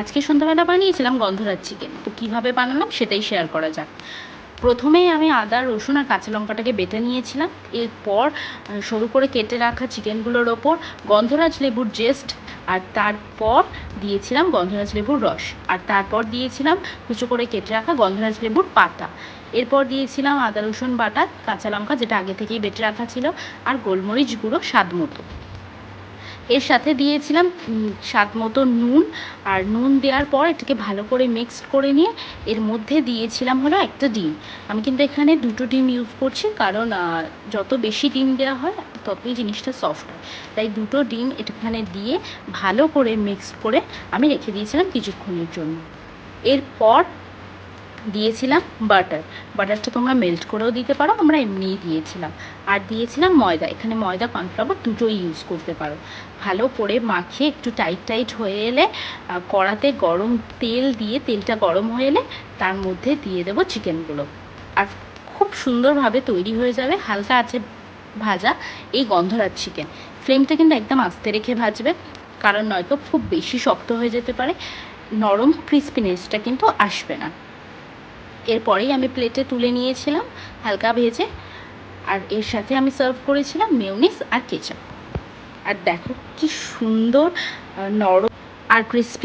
আজকে সন্ধ্যাবেলা বানিয়েছিলাম গন্ধরাজ চিকেন তো কীভাবে বানালাম সেটাই শেয়ার করা যাক। প্রথমেই আমি আদা, রসুন আর কাঁচা লঙ্কাটাকে বেটে নিয়েছিলাম। এরপর সরু করে কেটে রাখা চিকেনগুলোর ওপর গন্ধরাজ লেবুর জেস্ট আর তারপর দিয়েছিলাম গন্ধরাজ লেবুর রস। আর তারপর দিয়েছিলাম কুচো করে কেটে রাখা গন্ধরাজ লেবুর পাতা। এরপর দিয়েছিলাম আদা, রসুন বাটা, কাঁচা লঙ্কা, যেটা আগে থেকেই বেটে রাখা ছিল, আর গোলমরিচ গুঁড়ো স্বাদ মতো। এর সাথে দিয়েছিলাম স্বাদ মতো নুন। আর নুন দেওয়ার পর এটাকে ভালো করে মিক্সড করে নিয়ে এর মধ্যে দিয়েছিলাম হলো একটা ডিম। আমি কিন্তু এখানে দুটো ডিম ইউজ করছি কারণ যত বেশি ডিম দেওয়া হয়, ততই জিনিসটা সফট হয়। তাই দুটো ডিম এখানে দিয়ে ভালো করে মিক্সড করে আমি রেখে দিয়েছিলাম কিছুক্ষণের জন্য। এরপর দিয়েছিলাম বাটার। বাটারটা তোমরা মেল্ট করেও দিতে পারো, আমরা এমনিই দিয়েছিলাম। আর দিয়েছিলাম ময়দা, এখানে ময়দা কর্নফ্লাওয়ার দুটোই ইউজ করতে পারো। ভালো করে মাখিয়ে একটু টাইট টাইট হয়ে এলে কড়াতে গরম তেল দিয়ে, তেলটা গরম হয়ে এলে, তার মধ্যে দিয়ে দেবো চিকেনগুলো আর খুব সুন্দরভাবে তৈরি হয়ে যাবে, হালকা আছে ভাজা, এই গন্ধরাজ চিকেন ফ্লেমটা কিন্তু একদম আস্তে রেখে ভাজবে, কারণ নয়তো খুব বেশি শক্ত হয়ে যেতে পারে। নরম ক্রিস্পিনেসটা কিন্তু আসবে না। এরপরেই আমি প্লেটে তুলে নিয়েছিলাম, হালকা ভেজে। আর এর সাথে আমি সার্ভ করেছিলাম মেউনিস আর কেচাপ আর দেখো কি সুন্দর নরম আর ক্রিস্পি